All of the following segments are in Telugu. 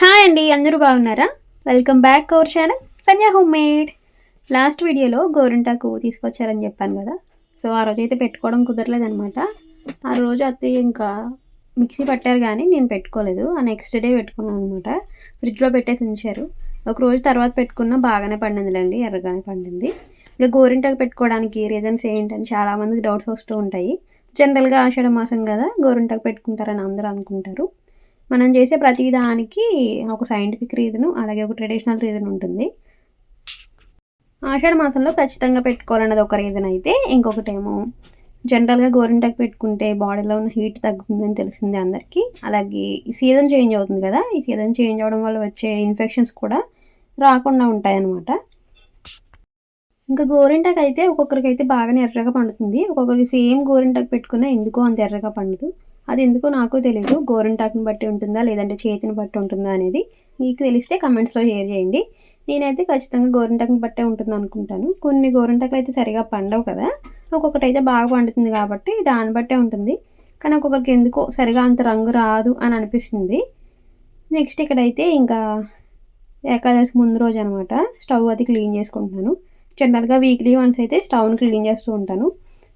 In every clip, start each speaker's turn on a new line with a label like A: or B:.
A: హాయ్ అండి అందరూ బాగున్నారా? Welcome back our channel Sandhya home made last వీడియోలో గోరింటాకు తీసుకొచ్చారని చెప్పాను కదా. సో ఆ రోజు అయితే పెట్టుకోవడం కుదరలేదనమాట ఆ రోజు అత్తయ్య ఇంకా మిక్సీ పట్టారు కానీ నేను పెట్టుకోలేదు. ఆ నెక్స్ట్ డే పెట్టుకున్నాను అనమాట ఫ్రిడ్జ్లో పెట్టేసి ఉంచారు. ఒక రోజు తర్వాత పెట్టుకున్నా బాగానే పండిందిలేండి ఎర్రగానే పండింది. ఇక గోరింటాకు పెట్టుకోవడానికి రీజన్స్ ఏంటని చాలామందికి డౌట్స్ వస్తూ ఉంటాయి. జనరల్గా ఆషాఢ మాసం కదా గోరింటాకు పెట్టుకుంటారని అందరూ అనుకుంటారు. మనం చేసే ప్రతి దానికి ఒక సైంటిఫిక్ రీజను అలాగే ఒక ట్రెడిషనల్ రీజన్ ఉంటుంది. ఆషాఢ మాసంలో ఖచ్చితంగా పెట్టుకోవాలన్నది ఒక రీజన్ అయితే. ఇంకొకటేమో జనరల్గా గోరింటాకు పెట్టుకుంటే బాడీలో ఉన్న హీట్ తగ్గుతుందని తెలిసింది అందరికీ. అలాగే ఈ సీజన్ చేంజ్ అవుతుంది కదా ఈ సీజన్ చేంజ్ అవడం వల్ల వచ్చే ఇన్ఫెక్షన్స్ కూడా రాకుండా ఉంటాయన్నమాట. ఇంకా గోరింటాకు అయితే ఒక్కొక్కరికైతే బాగానే ఎర్రగా పండుతుంది. ఒక్కొక్కరికి సేమ్ గోరింటాకు పెట్టుకున్నా ఎందుకో అంత ఎర్రగా పండదు. అది ఎందుకో నాకు తెలియదు గోరింటాకుని బట్టి ఉంటుందా లేదంటే చేతిని బట్టి ఉంటుందా అనేది మీకు తెలిస్తే కమెంట్స్లో షేర్ చేయండి. నేనైతే ఖచ్చితంగా గోరింటాకుని బట్టే ఉంటుంది అనుకుంటాను కొన్ని గోరింటాకులు అయితే సరిగా పండవు కదా. ఒక్కొక్కటి అయితే బాగా పండుతుంది కాబట్టి దాన్ని బట్టే ఉంటుంది. కానీ ఒక్కొక్కరికి ఎందుకో సరిగా అంత రంగు రాదు అని అనిపిస్తుంది. నెక్స్ట్ ఇక్కడైతే ఇంకా ఏకాదశి ముందు రోజు అనమాట స్టవ్ అది క్లీన్ చేసుకుంటున్నాను జనరల్గా వీక్లీ వన్స్ అయితే స్టవ్ని క్లీన్ చేస్తూ ఉంటాను.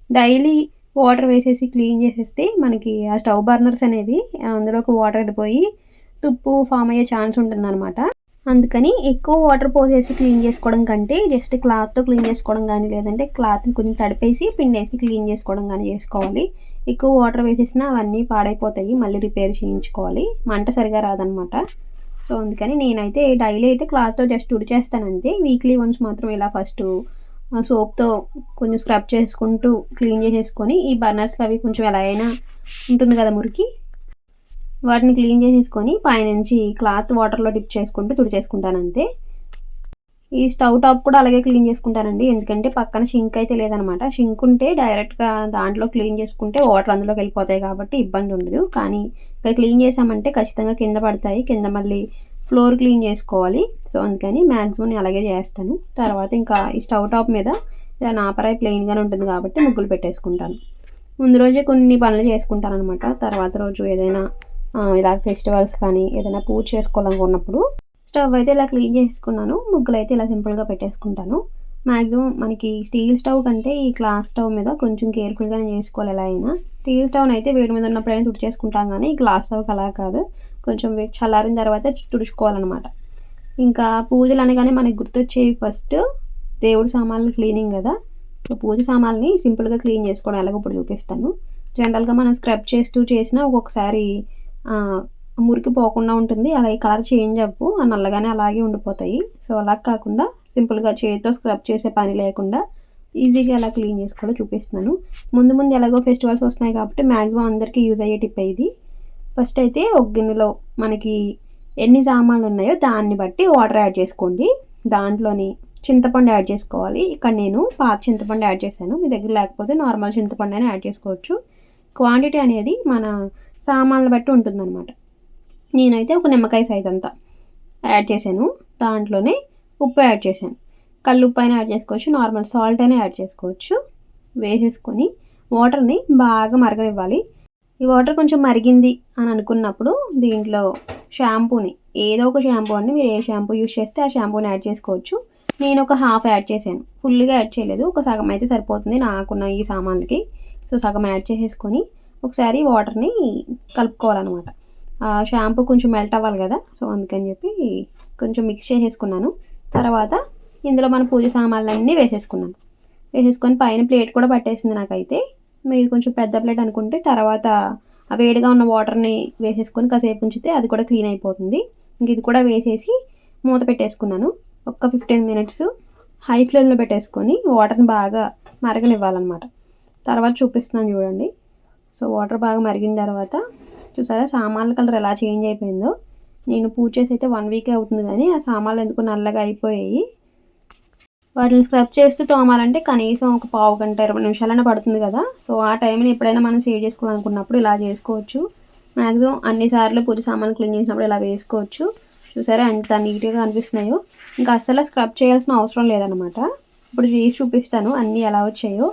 A: డైలీ వాటర్ వేసేసి క్లీన్ చేసేస్తే మనకి ఆ స్టవ్ బర్నర్స్ అనేవి అందులోకి వాటర్ వెళ్ళిపోయి తుప్పు ఫామ్ అయ్యే ఛాన్స్ ఉంటుందన్నమాట. అందుకని ఎక్కువ వాటర్ పోసేసి క్లీన్ చేసుకోవడం కంటే జస్ట్ క్లాత్తో క్లీన్ చేసుకోవడం కానీ లేదంటే క్లాత్ని కొంచెం తడిపేసి పిండేసి క్లీన్ చేసుకోవడం కానీ చేసుకోవాలి. ఎక్కువ వాటర్ వేసేసినా అవన్నీ పాడైపోతాయి మళ్ళీ రిపేర్ చేయించుకోవాలి. మంట సరిగా రాదనమాట సో అందుకని నేనైతే డైలీ అయితే క్లాత్తో జస్ట్ ఉడిచేస్తాను అంతే వీక్లీ వన్స్ మాత్రం ఇలా ఫస్ట్ సోప్తో కొంచెం స్క్రబ్ చేసుకుంటూ క్లీన్ చేసేసుకొని ఈ బర్నర్స్కి అవి కొంచెం ఎలా అయినా ఉంటుంది కదా మురికి. వాటిని క్లీన్ చేసేసుకొని పైనుంచి క్లాత్ వాటర్లో డిప్ చేసుకుంటూ తుడిచేసుకుంటాను అంతే. ఈ స్టవ్ టాప్ కూడా అలాగే క్లీన్ చేసుకుంటానండి. ఎందుకంటే పక్కన షింక్ అయితే లేదనమాట. షింక్ ఉంటే డైరెక్ట్గా దాంట్లో క్లీన్ చేసుకుంటే వాటర్ అందులోకి వెళ్ళిపోతాయి కాబట్టి ఇబ్బంది ఉండదు. కానీ ఇక్కడ క్లీన్ చేసామంటే ఖచ్చితంగా కింద పడతాయి. కింద మళ్ళీ ఫ్లోర్ క్లీన్ చేసుకోవాలి. సో అందుకని మ్యాక్సిమం నేను అలాగే చేస్తాను. తర్వాత ఇంకా ఈ స్టవ్ టాప్ మీద ఇలా నాపరాయి ప్లెయిన్గానే ఉంటుంది కాబట్టి ముగ్గులు పెట్టేసుకుంటాను. ముందు రోజే కొన్ని పనులు చేసుకుంటాను అనమాట తర్వాత రోజు ఏదైనా ఇలా ఫెస్టివల్స్ కానీ ఏదైనా పూజ చేసుకోవాలనుకున్నప్పుడు స్టవ్ అయితే ఇలా క్లీన్ చేసుకున్నాను. ముగ్గులు అయితే ఇలా సింపుల్గా పెట్టేసుకుంటాను. మ్యాక్సిమం మనకి స్టీల్ స్టవ్ కంటే ఈ గ్లాస్ స్టవ్ మీద కొంచెం కేర్ఫుల్గానే చేసుకోవాలి. ఎలా అయినా స్టీల్ స్టవ్ అయితే వేడి మీద ఉన్నప్పుడైనా తుడిచేసుకుంటాం కానీ ఈ గ్లాస్ స్టవ్కి అలా కాదు. కొంచెం చల్లారిన తర్వాత తుడుచుకోవాలన్నమాట. ఇంకా పూజలు అనగానే మనకి గుర్తొచ్చేవి ఫస్ట్ దేవుడి సామాన్లు క్లీనింగ్ కదా. సో పూజ సామాన్ని సింపుల్గా క్లీన్ చేసుకోవడం ఎలాగో ఇప్పుడు చూపిస్తాను. జనరల్గా మనం స్క్రబ్ చేస్తూ చేసినా ఒక్కొక్కసారి మురికి పోకుండా ఉంటుంది. అలాగే కలర్ చేంజ్ అవ్వు నల్లగానే అలాగే ఉండిపోతాయి. సో అలా కాకుండా సింపుల్గా చేతితో స్క్రబ్ చేసే పని లేకుండా ఈజీగా ఎలా క్లీన్ చేసుకోవాలో చూపిస్తున్నాను. ముందు ముందు ఎలాగో ఫెస్టివల్స్ వస్తున్నాయి కాబట్టి మ్యాక్సిమం అందరికీ యూజ్ అయ్యే టిప్ ఇది. ఫస్ట్ అయితే ఒక గిన్నెలో మనకి ఎన్ని సామాన్లు ఉన్నాయో దాన్ని బట్టి వాటర్ యాడ్ చేసుకోండి. దాంట్లోని చింతపండు యాడ్ చేసుకోవాలి. ఇక్కడ నేను పాత చింతపండు యాడ్ చేశాను. మీ దగ్గర లేకపోతే నార్మల్ చింతపండు అయినా యాడ్ చేసుకోవచ్చు. క్వాంటిటీ అనేది మన సామాన్లు బట్టి ఉంటుందన్నమాట. నేనైతే ఒక నిమ్మకాయ సైజ్ అంతా యాడ్ చేశాను. దాంట్లోనే ఉప్పు యాడ్ చేశాను. కళ్ళు ఉప్పు అయినా యాడ్ చేసుకోవచ్చు. నార్మల్ సాల్ట్ అయినా యాడ్ చేసుకోవచ్చు. వేసేసుకొని వాటర్ని బాగా మరగనివ్వాలి. ఈ వాటర్ కొంచెం మరిగింది అని అనుకున్నప్పుడు దీంట్లో షాంపూని ఏదో ఒక షాంపూ అండి మీరు ఏ షాంపూ యూస్ చేస్తే ఆ షాంపూని యాడ్ చేసుకోవచ్చు. నేను ఒక హాఫ్ యాడ్ చేశాను. ఫుల్గా యాడ్ చేయలేదు. ఒక సగం అయితే సరిపోతుంది నాకున్న ఈ సామాన్లకి. సో సగం యాడ్ చేసేసుకొని ఒకసారి వాటర్ని కలుపుకోవాలన్నమాట. షాంపూ కొంచెం మెల్ట్ అవ్వాలి కదా సో అందుకని చెప్పి కొంచెం మిక్స్ చేసేసుకున్నాను. తర్వాత ఇందులో మన పూజ సామాన్లు అన్నీ వేసేసుకున్నాను. వేసేసుకొని పైన ప్లేట్ కూడా పట్టేసింది నాకైతే. మీరు కొంచెం పెద్ద ప్లేట్ అనుకుంటే తర్వాత వేడిగా ఉన్న వాటర్ని వేసేసుకొని కాసేపు ఉంచితే అది కూడా క్లీన్ అయిపోతుంది. ఇంక ఇది కూడా వేసేసి మూత పెట్టేసుకున్నాను. ఒక ఫిఫ్టీన్ మినిట్స్ హై ఫ్లేమ్లో పెట్టేసుకొని వాటర్ని బాగా మరగనివ్వాలన్నమాట. తర్వాత చూపిస్తున్నాను చూడండి. సో వాటర్ బాగా మరిగిన తర్వాత చూసారా సామాన్ల కలర్ ఎలా చేంజ్ అయిపోయిందో. నేను పూజ చేసి అయితే వన్ వీక్ అవుతుంది కానీ ఆ సామాన్లు ఎందుకు నల్లగా అయిపోయాయి. వాటిని స్క్రబ్ చేస్తూ తోమాలంటే కనీసం ఒక పావు గంట ఇరవై నిమిషాలైనా పడుతుంది కదా. సో ఆ టైంని ఎప్పుడైనా మనం సేవ్ చేసుకోవాలనుకున్నప్పుడు ఇలా చేసుకోవచ్చు. మ్యాక్సిమం అన్నిసార్లు పూజ సామాన్లు క్లీన్ చేసినప్పుడు ఇలా వేసుకోవచ్చు. చూసారా ఎంత నీట్గా అనిపిస్తున్నాయో ఇంకా అస్సలు స్క్రబ్ చేయాల్సిన అవసరం లేదనమాట ఇప్పుడు చేసి చూపిస్తాను అన్నీ ఎలా వచ్చాయో.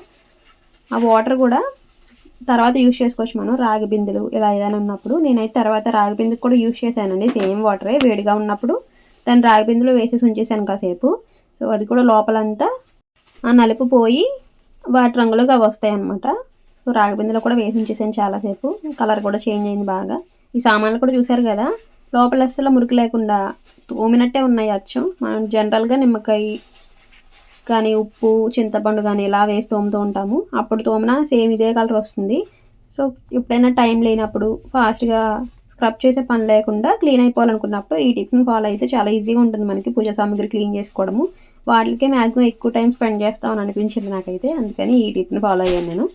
A: ఆ వాటర్ కూడా తర్వాత యూస్ చేసుకోవచ్చు మనం రాగి బిందెలు ఇలా ఏదైనా ఉన్నప్పుడు. నేనైతే తర్వాత రాగి బిందెకి కూడా యూస్ చేశానండి. సేమ్ వాటరే వేడిగా ఉన్నప్పుడు. దాన్ని రాగి బిందెలో వేసేసి ఉంచేసాను కాసేపు. సో అది కూడా లోపలంతా ఆ నలుపు పోయి వాటి రంగులోకి అవి వస్తాయి అనమాట సో రాగబిందులో కూడా వేసి ఉంచేసాను చాలాసేపు. కలర్ కూడా చేంజ్ అయింది బాగా. ఈ సామాన్లు కూడా చూసారు కదా? లోపల అస్సలు మురికి లేకుండా తోమినట్టే ఉన్నాయి అచ్చం. మనం జనరల్గా నిమ్మకాయ కానీ ఉప్పు చింతపండు కానీ ఇలా వేసి తోముతూ ఉంటాము. అప్పుడు తోమినా సేమ్ ఇదే కలర్ వస్తుంది. సో ఎప్పుడైనా టైం లేనప్పుడు ఫాస్ట్గా స్క్రబ్ చేసే పని లేకుండా క్లీన్ అయిపోవాలనుకున్నప్పుడు ఈ టిప్ని ఫాలో అయితే చాలా ఈజీగా ఉంటుంది మనకి. పూజ సామాగ్రి క్లీన్ చేసుకోవడము. వాటికే మ్యాక్సిమం ఎక్కువ టైం స్పెండ్ చేస్తామని అనిపించింది నాకైతే. అందుకని ఈ టిప్ని ఫాలో అయ్యాను నేను.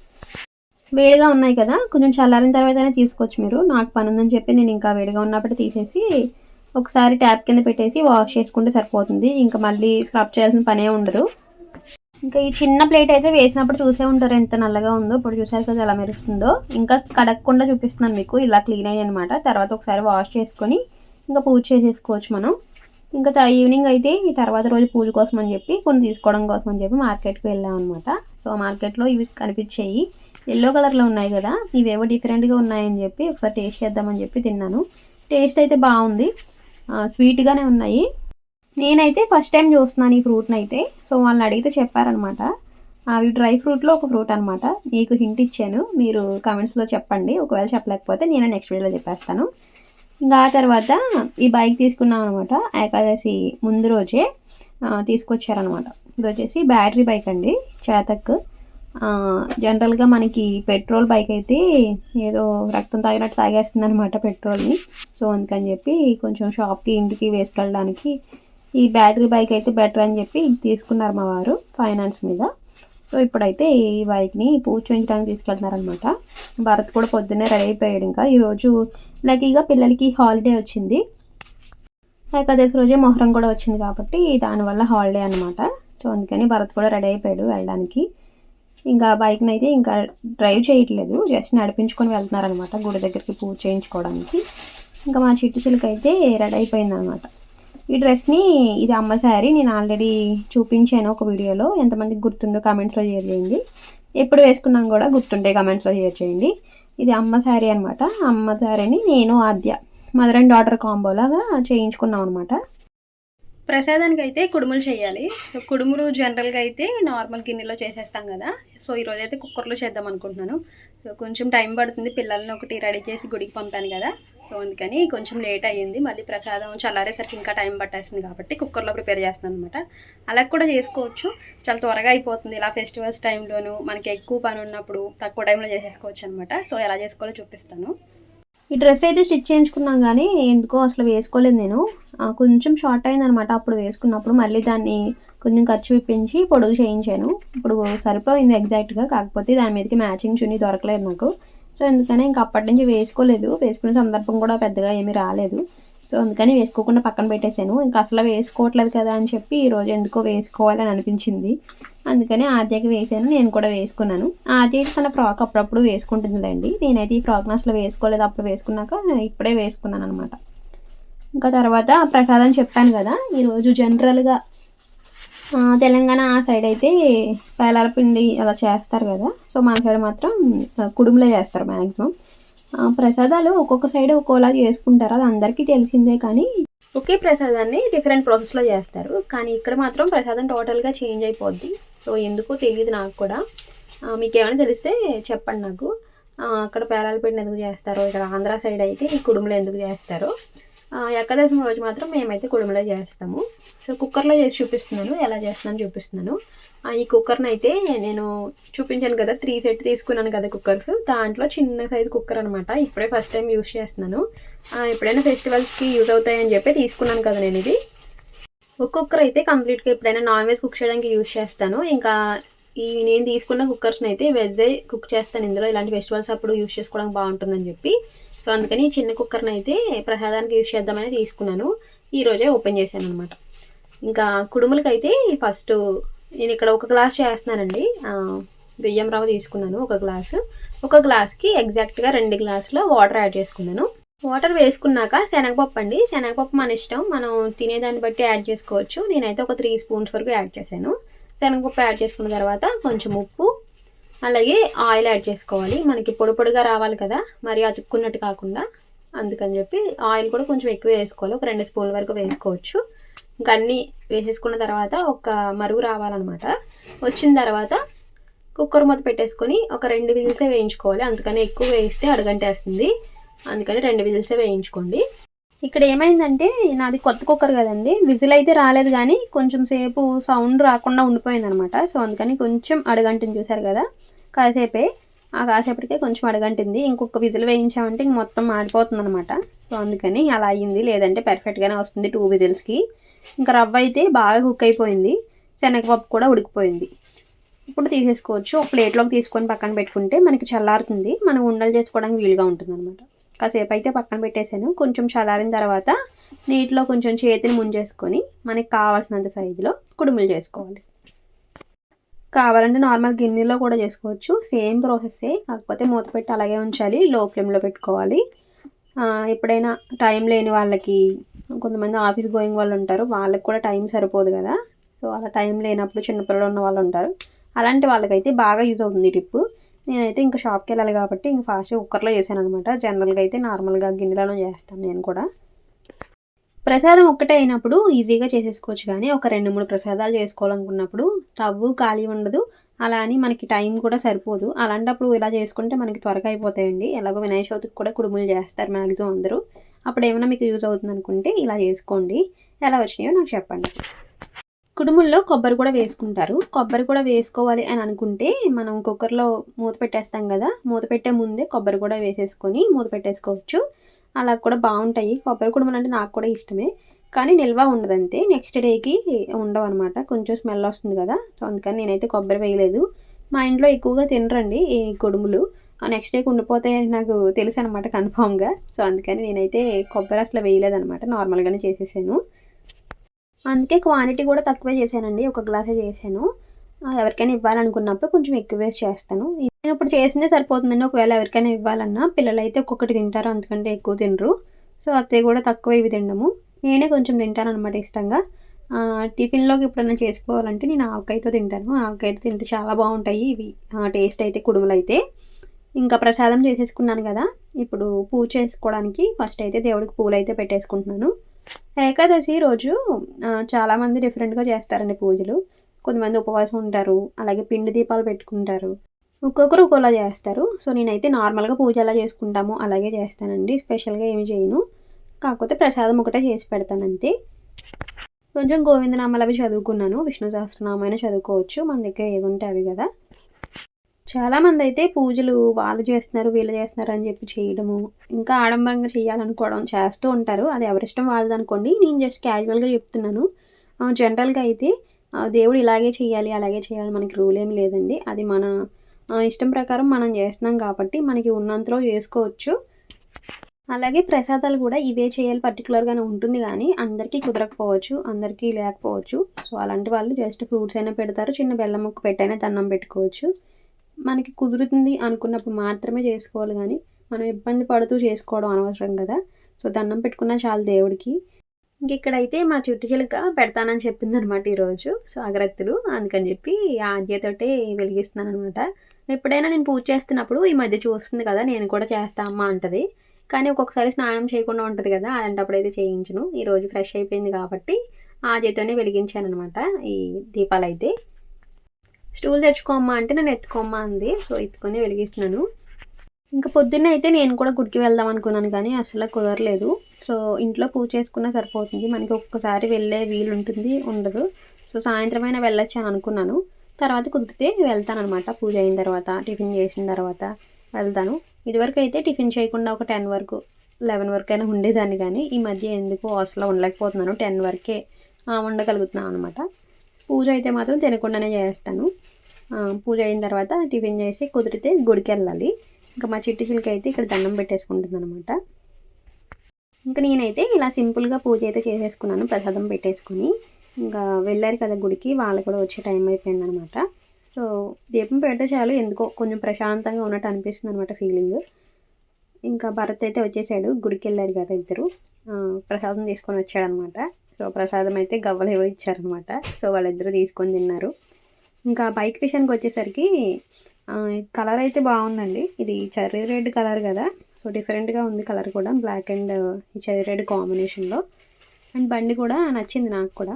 A: వేడిగా ఉన్నాయి కదా కొంచెం చల్లారిన తర్వాతనే తీసుకోవచ్చు మీరు. నాకు పని ఉందని చెప్పి నేను ఇంకా వేడిగా ఉన్నప్పుడు తీసేసి ఒకసారి ట్యాప్ కింద పెట్టేసి వాష్ చేసుకుంటే సరిపోతుంది. ఇంకా మళ్ళీ స్క్రబ్ చేయాల్సిన పనే ఉండదు. ఇంకా ఈ చిన్న ప్లేట్ అయితే వేసినప్పుడు చూసే ఉంటారు ఎంత నల్లగా ఉందో. ఇప్పుడు చూసారు కదా ఎలా మెరుస్తుందో. ఇంకా కడగకుండా చూపిస్తున్నాను మీకు. ఇలా క్లీన్ అయ్యి అనమాట తర్వాత ఒకసారి వాష్ చేసుకొని ఇంకా పూజ చేసేసుకోవచ్చు మనం. ఇంకా ఈవినింగ్ అయితే ఈ తర్వాత రోజు పూజ కోసం అని చెప్పి కొన్ని తీసుకోవడం కోసం అని చెప్పి మార్కెట్కి వెళ్ళాం అనమాట సో మార్కెట్లో ఇవి కనిపించాయి. ఎల్లో కలర్లో ఉన్నాయి కదా ఇవేవో డిఫరెంట్గా ఉన్నాయని చెప్పి ఒకసారి టేస్ట్ చేద్దామని చెప్పి తిన్నాను. టేస్ట్ అయితే బాగుంది. స్వీట్గానే ఉన్నాయి. నేనైతే ఫస్ట్ టైం చూస్తున్నాను ఈ ఫ్రూట్ని అయితే. సో వాళ్ళని అడిగితే చెప్పారనమాట అవి డ్రై ఫ్రూట్లో ఒక ఫ్రూట్ అనమాట మీకు హింట్ ఇచ్చాను. మీరు కమెంట్స్లో చెప్పండి. ఒకవేళ చెప్పలేకపోతే నేను నెక్స్ట్ వీడియోలో చెప్పేస్తాను. ఇంకా ఆ తర్వాత ఈ బైక్ తీసుకున్నాం అనమాట ఏకాదశి ముందు రోజే తీసుకొచ్చారనమాట ఇది వచ్చేసి బ్యాటరీ బైక్ అండి చేతక్. జనరల్గా మనకి పెట్రోల్ బైక్ అయితే ఏదో రక్తం తాగినట్టు తాగేస్తుంది అనమాట పెట్రోల్ని సో అందుకని చెప్పి కొంచెం షాప్కి ఇంటికి వేసుకెళ్ళడానికి ఈ బ్యాటరీ బైక్ అయితే బెటర్ అని చెప్పి తీసుకున్నారు మా వారు ఫైనాన్స్ మీద. సో ఇప్పుడైతే ఈ బైక్ని పూజ చేయించడానికి తీసుకెళ్తున్నారనమాట భరత్ కూడా పొద్దున్నే రెడీ అయిపోయాడు ఇంకా. ఈరోజు లక్కీగా పిల్లలకి హాలిడే వచ్చింది. ఏకాదశి రోజే మొహరం కూడా వచ్చింది కాబట్టి దానివల్ల హాలిడే అనమాట సో అందుకని భరత్ కూడా రెడీ అయిపోయాడు వెళ్ళడానికి. ఇంకా బైక్ని అయితే ఇంకా డ్రైవ్ చేయట్లేదు. జస్ట్ నడిపించుకొని వెళ్తున్నారనమాట గుడి దగ్గరికి పూజ చేయించుకోవడానికి. ఇంకా మా చిట్టు చిలుక అయితే రెడీ అయిపోయింది అనమాట ఈ డ్రెస్ని ఇది అమ్మ శారీ నేను ఆల్రెడీ చూపించాను ఒక వీడియోలో. ఎంతమందికి గుర్తుందో కామెంట్స్లో షేర్ చేయండి. ఎప్పుడు వేసుకున్నాం కూడా గుర్తుండే కామెంట్స్లో షేర్ చేయండి. ఇది అమ్మ శారీ అనమాట అమ్మ శారీని నేను ఆద్య మదర్ అండ్ డాటర్ కాంబోలాగా చేయించుకున్నాం అనమాట ప్రసాదానికి అయితే కుడుములు చేయాలి. సో కుడుములు జనరల్గా అయితే నార్మల్ గిన్నెలో చేసేస్తాం కదా. సో ఈరోజు అయితే కుక్కర్లో చేద్దాం అనుకుంటున్నాను. సో కొంచెం టైం పడుతుంది. పిల్లల్ని ఒకటి రెడీ చేసి గుడికి పంపాను కదా. సో అందుకని కొంచెం లేట్ అయ్యింది. మళ్ళీ ప్రసాదం చల్లారేసరికి ఇంకా టైం పట్టేస్తుంది కాబట్టి కుక్కర్లో ప్రిపేర్ చేస్తున్నాను అనమాట అలా కూడా చేసుకోవచ్చు. చాలా త్వరగా అయిపోతుంది. ఇలా ఫెస్టివల్స్ టైంలోను మనకి ఎక్కువ పని ఉన్నప్పుడు తక్కువ టైంలో చేసేసుకోవచ్చు అనమాట సో ఎలా చేసుకోవాలో చూపిస్తాను. ఈ డ్రెస్ అయితే స్టిచ్ చేయించుకున్నాం కానీ ఎందుకో అసలు వేసుకోలేదు నేను. కొంచెం షార్ట్ అయిందనమాట అప్పుడు వేసుకున్నప్పుడు. మళ్ళీ దాన్ని కొంచెం ఖర్చు విప్పించి పొడుగు చేయించాను. ఇప్పుడు సరిపోయింది ఎగ్జాక్ట్గా కాకపోతే దాని మీదకి మ్యాచింగ్ చున్నీ దొరకలేదు నాకు. సో అందుకని ఇంకా అప్పటి నుంచి వేసుకోలేదు. వేసుకునే సందర్భం కూడా పెద్దగా ఏమీ రాలేదు. సో అందుకని వేసుకోకుండా పక్కన పెట్టేశాను. ఇంకా అసలు వేసుకోవట్లేదు కదా అని చెప్పి ఈరోజు ఎందుకో వేసుకోవాలని అనిపించింది. అందుకని ఆద్యకి వేసాను నేను కూడా వేసుకున్నాను. ఆద్య తన ఫ్రాక్ అప్పుడప్పుడు వేసుకుంటుందిలేండి. నేనైతే ఈ ఫ్రాక్ని అసలు వేసుకోలేదు. అప్పుడు వేసుకున్నాక ఇప్పుడే వేసుకున్నాను అనమాట ఇంకా తర్వాత ప్రసాదం చెప్పాను కదా ఈరోజు జనరల్గా తెలంగాణ ఆ సైడ్ అయితే పేలాల పిండి అలా చేస్తారు కదా. సో మన సైడ్ మాత్రం కుడుములే చేస్తారు మ్యాక్సిమం ప్రసాదాలు ఒక్కొక్క సైడ్ ఒక్కోలా చేసుకుంటారు. అది అందరికీ తెలిసిందే కానీ. ఒకే ప్రసాదాన్ని డిఫరెంట్ ప్రాసెస్లో చేస్తారు. కానీ ఇక్కడ మాత్రం ప్రసాదం టోటల్గా చేంజ్ అయిపోద్ది. సో ఎందుకో తెలియదు నాకు కూడా. మీకు ఏమైనా తెలిస్తే చెప్పండి నాకు. అక్కడ పేలాల ఎందుకు చేస్తారో ఇక్కడ ఆంధ్ర సైడ్ అయితే ఈ కుడుములు ఎందుకు చేస్తారో. ఏకాదశమి రోజు మాత్రం మేమైతే కుడుములే చేస్తాము. సో కుక్కర్లో చేసి చూపిస్తున్నాను. ఎలా చేస్తున్నాను చూపిస్తున్నాను. ఆ, ఈ కుక్కర్ని అయితే నేను చూపించాను కదా త్రీ సెట్ తీసుకున్నాను కదా కుక్కర్స్. దాంట్లో చిన్న సైజు కుక్కర్ అనమాట ఇప్పుడే ఫస్ట్ టైం యూస్ చేస్తున్నాను. ఎప్పుడైనా ఫెస్టివల్స్కి యూజ్ అవుతాయని చెప్పి తీసుకున్నాను కదా నేను ఇది. ఒక్కొక్కరు అయితే కంప్లీట్గా ఎప్పుడైనా నాన్ వెజ్ కుక్ చేయడానికి యూజ్ చేస్తాను. ఇంకా ఈ నేను తీసుకున్న కుక్కర్స్ని అయితే వెజ్ కుక్ చేస్తాను. ఇందులో ఇలాంటి ఫెస్టివల్స్ అప్పుడు యూజ్ చేసుకోవడానికి బాగుంటుందని చెప్పి. సో అందుకని చిన్న కుక్కర్ని అయితే ప్రసాదానికి యూజ్ చేద్దామని తీసుకున్నాను. ఈరోజే ఓపెన్ చేశాను అనమాట ఇంకా కుడుములకి అయితే ఫస్ట్ నేను ఇక్కడ ఒక గ్లాస్ చేస్తున్నానండి. బియ్యం రవ్వ తీసుకున్నాను ఒక గ్లాసు. ఒక గ్లాస్కి ఎగ్జాక్ట్గా రెండు గ్లాసుల వాటర్ యాడ్ చేసుకున్నాను. వాటర్ వేసుకున్నాక శనగపప్పు అండి. శనగపప్పు మన ఇష్టం. మనం తినేదాన్ని బట్టి యాడ్ చేసుకోవచ్చు. నేనైతే ఒక త్రీ స్పూన్స్ వరకు యాడ్ చేశాను. శనగపప్పు యాడ్ చేసుకున్న తర్వాత కొంచెం ఉప్పు అలాగే ఆయిల్ యాడ్ చేసుకోవాలి. మనకి పొడి పొడిగా రావాలి కదా మరి అతుక్కున్నట్టు కాకుండా. అందుకని చెప్పి ఆయిల్ కూడా కొంచెం ఎక్కువ వేసుకోవాలి. ఒక రెండు స్పూన్ల వరకు వేసుకోవచ్చు. ఇంకా అన్నీ వేసేసుకున్న తర్వాత ఒక మరుగు రావాలన్నమాట. వచ్చిన తర్వాత కుక్కర్ మూత పెట్టేసుకొని ఒక రెండు విజిల్సే వేయించుకోవాలి. అందుకని ఎక్కువ వేయిస్తే అడగంటేస్తుంది. అందుకని రెండు విజిల్సే వేయించుకోండి. ఇక్కడ ఏమైందంటే నాది కొత్త కుక్కర్ కదండి. విజిల్ అయితే రాలేదు కానీ కొంచెం సేపు సౌండ్ రాకుండా ఉండిపోయింది అనమాట సో అందుకని కొంచెం అడగంటిని చూసారు కదా. కాసేపే ఆ కాసేపటికే కొంచెం అడగంటింది. ఇంకొక విజిల్ వేయించామంటే ఇంక మొత్తం మాడిపోతుంది అనమాట సో అందుకని అలా అయ్యింది. లేదంటే పర్ఫెక్ట్గానే వస్తుంది టూ విజిల్స్కి. ఇంకా రవ్వ అయితే బాగా కుక్ అయిపోయింది. శనగపప్పు కూడా ఉడికిపోయింది. ఇప్పుడు తీసేసుకోవచ్చు. ఒక ప్లేట్లోకి తీసుకొని పక్కన పెట్టుకుంటే మనకి చల్లారుతుంది. మనం ఉండలు చేసుకోవడానికి వీలుగా ఉంటుంది అనమాట కాసేపు అయితే పక్కన పెట్టేశాను. కొంచెం చల్లారిన తర్వాత నీటిలో కొంచెం చేతిని ముంజేసుకొని మనకి కావాల్సినంత సైజులో కుడుములు చేసుకోవాలి. కావాలంటే నార్మల్ గిన్నెలో కూడా చేసుకోవచ్చు. సేమ్ ప్రాసెస్సే కాకపోతే మూత పెట్టి అలాగే ఉంచాలి. లో ఫ్లేమ్లో పెట్టుకోవాలి ఎప్పుడైనా టైం లేని వాళ్ళకి కొంతమంది ఆఫీస్ గోయింగ్ వాళ్ళు ఉంటారు. వాళ్ళకి కూడా టైం సరిపోదు కదా. సో అలా టైం లేనప్పుడు చిన్నపిల్లలు ఉన్న వాళ్ళు ఉంటారు. అలాంటి వాళ్ళకైతే బాగా యూజ్ అవుతుంది టిప్పు నేనైతే ఇంకా షాప్కి వెళ్ళాలి కాబట్టి ఇంకా ఫాస్ట్గా కుక్కర్లో చేశాను అనమాట జనరల్గా అయితే నార్మల్గా గిన్నెలలో చేస్తాను నేను కూడా. ప్రసాదం ఒక్కటే అయినప్పుడు ఈజీగా చేసేసుకోవచ్చు కానీ ఒక రెండు మూడు ప్రసాదాలు చేసుకోవాలనుకున్నప్పుడు టవ్వు ఖాళీ ఉండదు. అలా అని మనకి టైం కూడా సరిపోదు. అలాంటప్పుడు ఇలా చేసుకుంటే మనకి త్వరగా అయిపోతాయండి. ఎలాగో వినాయక చవితికి కూడా కుడుములు చేస్తారు మ్యాక్సిమం అందరూ. అప్పుడు ఏమైనా మీకు యూజ్ అవుతుంది అనుకుంటే ఇలా చేసుకోండి. ఎలా వచ్చినాయో నాకు చెప్పండి. కుడుముల్లో కొబ్బరి కూడా వేసుకుంటారు. కొబ్బరి కూడా వేసుకోవాలి అని అనుకుంటే మనం కుక్కర్లో మూత పెట్టేస్తాం కదా మూత పెట్టే ముందే కొబ్బరి కూడా వేసేసుకొని మూత పెట్టేసుకోవచ్చు. అలా కూడా బాగుంటాయి. కొబ్బరి కుడుములు అంటే నాకు కూడా ఇష్టమే. కానీ నిల్వ ఉండదంతే. నెక్స్ట్ డేకి ఉండవు అనమాట కొంచెం స్మెల్ వస్తుంది కదా. సో అందుకని నేనైతే కొబ్బరి వేయలేదు. మా ఇంట్లో ఎక్కువగా తినరండి ఈ కుడుములు. నెక్స్ట్ డేకి ఉండిపోతాయని నాకు తెలుసు అనమాట కన్ఫామ్గా సో అందుకని నేనైతే కొబ్బరి అసలు వేయలేదనమాట నార్మల్గానే చేసేసాను. అందుకే క్వాంటిటీ కూడా తక్కువే చేశానండి. ఒక గ్లాసే చేశాను. ఎవరికైనా ఇవ్వాలనుకున్నప్పుడు కొంచెం ఎక్కువ వేసి చేస్తాను. నేను ఇప్పుడు చేసిందే సరిపోతుందండి. ఒకవేళ ఎవరికైనా ఇవ్వాలన్నా పిల్లలు అయితే ఒక్కొక్కటి తింటారు. అందుకంటే ఎక్కువ తినరు. సో అత్తయ్య కూడా తక్కువ ఇవి తినము. నేనే కొంచెం తింటాను అనమాట ఇష్టంగా టిఫిన్లోకి ఎప్పుడైనా చేసుకోవాలంటే నేను ఆవకాయతో తింటాను. ఆవకాయతో తింటే చాలా బాగుంటాయి ఇవి. టేస్ట్ అయితే కుడుములు అయితే ఇంకా ప్రసాదం చేసేసుకున్నాను కదా. ఇప్పుడు పూజ చేసుకోవడానికి ఫస్ట్ అయితే దేవుడికి పూలు అయితే పెట్టేసుకుంటున్నాను. ఏకాదశి రోజు చాలామంది డిఫరెంట్గా చేస్తారండి పూజలు. కొంతమంది ఉపవాసం ఉంటారు అలాగే పిండి దీపాలు పెట్టుకుంటారు. ఒక్కొక్కరు ఒక్కోలా చేస్తారు. సో నేనైతే నార్మల్గా పూజ ఎలా చేసుకుంటాము అలాగే చేస్తానండి. స్పెషల్గా ఏమి చేయను. కాకపోతే ప్రసాదం ఒకటే చేసి పెడతాను అంతే. కొంచెం గోవిందనామాలు అవి చదువుకున్నాను. విష్ణు సహస్రనామైన చదువుకోవచ్చు. మన దగ్గర ఏముంటే అవి కదా. చాలామంది అయితే పూజలు వాళ్ళు చేస్తున్నారు వీళ్ళు చేస్తున్నారు అని చెప్పి చేయడము ఇంకా ఆడంబరంగా చేయాలనుకోవడం చేస్తూ ఉంటారు. అది ఎవరిష్టం వాళ్ళది అనుకోండి నేను జస్ట్ క్యాజువల్గా చెప్తున్నాను. జనరల్గా అయితే దేవుడు ఇలాగే చేయాలి అలాగే చేయాలి మనకి రూల్ ఏం లేదండి. అది మన ఇష్టం ప్రకారం మనం చేస్తున్నాం కాబట్టి మనకి ఉన్నంతలో చేసుకోవచ్చు. అలాగే ప్రసాదాలు కూడా ఇవే చేయాలి పర్టికులర్గానే ఉంటుంది కానీ అందరికీ కుదరకపోవచ్చు అందరికీ లేకపోవచ్చు. సో అలాంటి వాళ్ళు జస్ట్ ఫ్రూట్స్ అయినా పెడతారు చిన్న బెల్లం ముక్క పెట్టైనా దండం పెట్టుకోవచ్చు. మనకి కుదురుతుంది అనుకున్నప్పుడు మాత్రమే చేసుకోవాలి కానీ మనం ఇబ్బంది పడుతూ చేసుకోవడం అనవసరం కదా. సో దండం పెట్టుకున్న చాలు దేవుడికి. ఇంక ఇక్కడైతే మా చుట్టు చిలుక పెడతానని చెప్పింది అనమాట ఈరోజు. సో అగరత్తులు అందుకని చెప్పి ఆద్యతోటే వెలిగిస్తున్నాను అనమాట ఎప్పుడైనా నేను పూజ చేస్తున్నప్పుడు ఈ మధ్య చూస్తుంది కదా నేను కూడా చేస్తా అమ్మ అంటది. కానీ ఒక్కొక్కసారి స్నానం చేయకుండా ఉంటుంది కదా అలాంటప్పుడు అయితే చేయించను. ఈరోజు ఫ్రెష్ అయిపోయింది కాబట్టి ఆద్యతోనే వెలిగించాను అనమాట ఈ దీపాలు అయితే స్టూల్ తెచ్చుకోమ్మా అంటే నేను ఎత్తుకోమ్మా అంది. సో ఎత్తుకొని వెలిగిస్తున్నాను. ఇంకా పొద్దున్న అయితే నేను కూడా గుడికి వెళ్దాం అనుకున్నాను కానీ అసలు కుదరలేదు. సో ఇంట్లో పూజ చేసుకున్నా సరిపోతుంది. మనకి ఒక్కసారి వెళ్ళే వీలు ఉంటుంది ఉండదు. సో సాయంత్రం అయినా వెళ్ళొచ్చు అని అనుకున్నాను. తర్వాత కుదిరితే వెళ్తాను అనమాట పూజ అయిన తర్వాత టిఫిన్ చేసిన తర్వాత వెళ్తాను. ఇదివరకు అయితే టిఫిన్ చేయకుండా ఒక టెన్ వరకు లెవెన్ వరకు అయినా ఉండేదాన్ని కానీ ఈ మధ్య ఎందుకు అసలు ఉండలేకపోతున్నాను. టెన్ వరకే ఉండగలుగుతున్నాను అనమాట పూజ అయితే మాత్రం తినకుండానే చేస్తాను. పూజ అయిన తర్వాత టిఫిన్ చేసి కుదిరితే గుడికి వెళ్ళాలి ఇంకా మా చిట్టి చిలుక అయితే ఇక్కడ దండం పెట్టేసుకుంటుంది అనమాట ఇంకా నేనైతే ఇలా సింపుల్గా పూజ అయితే చేసేసుకున్నాను ప్రసాదం పెట్టేసుకొని. ఇంకా వెళ్ళారు కదా గుడికి వాళ్ళు కూడా వచ్చే టైం అయిపోయింది అనమాట సో దీపం పెడితే చాలు ఎందుకో కొంచెం ప్రశాంతంగా ఉన్నట్టు అనిపిస్తుంది అనమాట ఫీలింగ్. ఇంకా భరత్ అయితే వచ్చేసాడు గుడికి వెళ్ళారు కదా ఇద్దరు. ప్రసాదం తీసుకొని వచ్చాడనమాట. సో ప్రసాదం అయితే గవ్వలు ఏవో ఇచ్చారనమాట. సో వాళ్ళిద్దరూ తీసుకొని తిన్నారు. ఇంకా బైక్ విషయానికి వచ్చేసరికి కలర్ అయితే బాగుందండి. ఇది చర్రీ రెడ్ కలర్ కదా. సో డిఫరెంట్గా ఉంది కలర్ కూడా. బ్లాక్ అండ్ చెర్రీ రెడ్ కాంబినేషన్లో. అండ్ బండి కూడా నచ్చింది నాకు కూడా.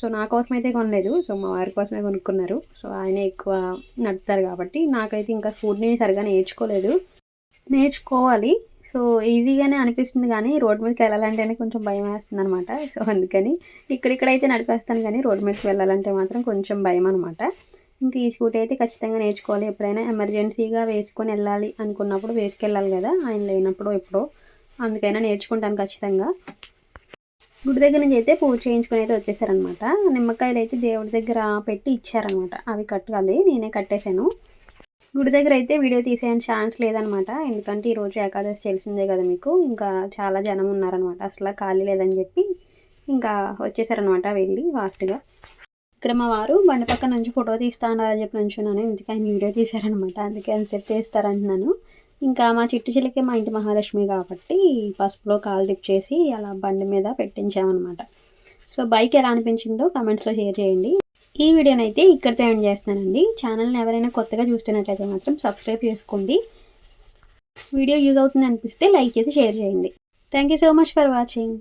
A: సో నా కోసం అయితే కొనలేదు. సో మా వారి కోసమే కొనుక్కున్నారు. సో ఆయన ఎక్కువ నడుపుతారు కాబట్టి నాకైతే ఇంకా ఫుడ్ని సరిగా నేర్చుకోలేదు. నేర్చుకోవాలి. సో ఈజీగానే అనిపిస్తుంది కానీ రోడ్ మీదకి వెళ్ళాలంటేనే కొంచెం భయం వేస్తుంది అనమాట సో అందుకని ఇక్కడిక్కడైతే నడిపేస్తాను కానీ రోడ్ మీదకి వెళ్ళాలంటే మాత్రం కొంచెం భయం అనమాట ఇంక ఈ షూట్ అయితే ఖచ్చితంగా నేర్చుకోవాలి. ఎప్పుడైనా ఎమర్జెన్సీగా వేసుకొని వెళ్ళాలి అనుకున్నప్పుడు వేసుకెళ్ళాలి కదా ఆయన లేనప్పుడు ఎప్పుడో. అందుకైనా నేర్చుకుంటాను ఖచ్చితంగా. గుడి దగ్గర నుంచి అయితే పూజ చేయించుకొని అయితే వచ్చేసారనమాట. నిమ్మకాయలు అయితే దేవుడి దగ్గర పెట్టి ఇచ్చారనమాట. అవి కట్టాలి నేనే కట్టేశాను. గుడి దగ్గర అయితే వీడియో తీసే ఛాన్స్ లేదనమాట. ఎందుకంటే ఈరోజు ఏకాదశి తెలిసిందే కదా మీకు. ఇంకా చాలా జనం ఉన్నారనమాట. అసలు ఖాళీ లేదని చెప్పి ఇంకా వచ్చేసారనమాట వెళ్ళి ఫాస్ట్గా ఇక్కడ మా వారు బండి పక్కన నుంచి ఫోటో తీస్తా అన్నారని చెప్పి నుంచున్నాను. ఇందుకే ఆయన వీడియో తీశారనమాట అందుకే ఆయన సెట్ తీస్తారంటున్నాను ఇంకా మా చిట్టు చిలికే మా ఇంటి మహాలక్ష్మి కాబట్టి పసుపులో కాలు డిప్ చేసి అలా బండి మీద పెట్టించామన్నమాట. సో బైక్ ఎలా అనిపించిందో కమెంట్స్లో షేర్ చేయండి. ఈ వీడియోని అయితే ఇక్కడితో ఎండ్ చేస్తానండి ఛానల్ని ఎవరైనా కొత్తగా చూస్తున్నట్లయితే మాత్రం సబ్స్క్రైబ్ చేసుకోండి. వీడియో యూజ్ అవుతుంది అనిపిస్తే లైక్ చేసి షేర్ చేయండి. Thank you so much for watching